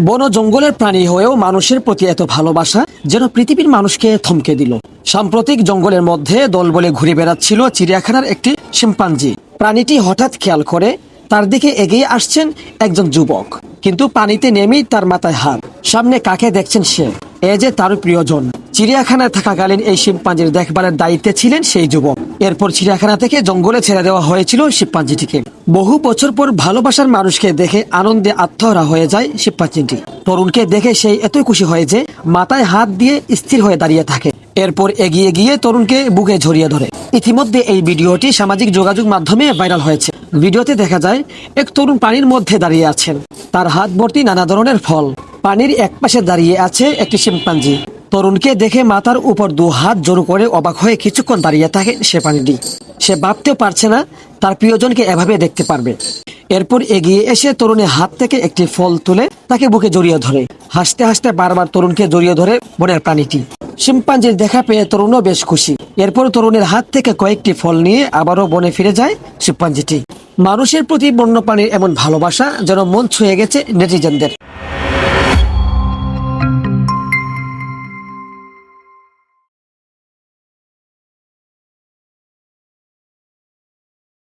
বন জঙ্গলের প্রাণী হয়েও মানুষের প্রতি এত ভালোবাসা যেন পৃথিবীর মানুষকে থমকে দিল। সাম্প্রতিক জঙ্গলের মধ্যে দল বলে ঘুরে বেড়াচ্ছিল চিড়িয়াখানার একটি শিম্পাঞ্জি। প্রাণীটি হঠাৎ খেয়াল করে তার দিকে এগিয়ে আসছেন একজন যুবক। কিন্তু পানিতে নেমেই তার মাথায় হাত সামনে কাকে দেখছেন সে? এ যে তার প্রিয়জন। চিড়িয়াখানায় থাকাকালীন এই শিম্পাঞ্জির দেখভালের দায়িত্বে ছিলেন সেই যুবক। এরপর চিড়িয়াখানা থেকে জঙ্গলে ছেড়ে দেওয়া হয়েছিল শিম্পাঞ্জিটিকে। বহু বছর পর ভালোবাসার মানুষকে দেখে আনন্দে আত্মহারা হয়ে যায় শিম্পাঞ্জিটি। তরুণকে দেখে সেই এতই খুশি হয় যে মাথায় হাত দিয়ে স্থির হয়ে দাঁড়িয়ে থাকে। এরপর এগিয়ে গিয়ে তরুণকে বুকে ঝরিয়ে ধরে। ইতিমধ্যে এই ভিডিওটি সামাজিক যোগাযোগ মাধ্যমে ভাইরাল হয়েছে। ভিডিওতে দেখা যায়, এক তরুণ পানির মধ্যে দাঁড়িয়ে আছেন। তার হাত ভর্তি নানা ধরনের ফল। পানির একপাশে দাঁড়িয়ে আছে একটি শিম্পাঞ্জি। তরুণকে দেখে মাথার উপর দু হাত জোর করে অবাক হয়ে কিছুক্ষণ দাঁড়িয়ে থাকে সে পানিটি সে ভাবতেও পারছে না, তার প্রিয়জনকে এভাবে দেখতে পারবে। এরপর এগিয়ে এসে তরুণের হাত থেকে একটি ফল তুলে তাকে বুকে জড়িয়ে ধরে। হাসতে হাসতে বারবার তরুণকে জড়িয়ে ধরে বনের প্রাণীটি। শিম্পাঞ্জির দেখা পেয়ে তরুণও বেশ খুশি। এরপর তরুণের হাত থেকে কয়েকটি ফল নিয়ে আবারও বনে ফিরে যায় শিম্পাঞ্জিটি। মানুষের প্রতি বন্যপ্রাণীর এমন ভালোবাসা যেন মন ছুঁয়ে গেছে নেটিজেনদের।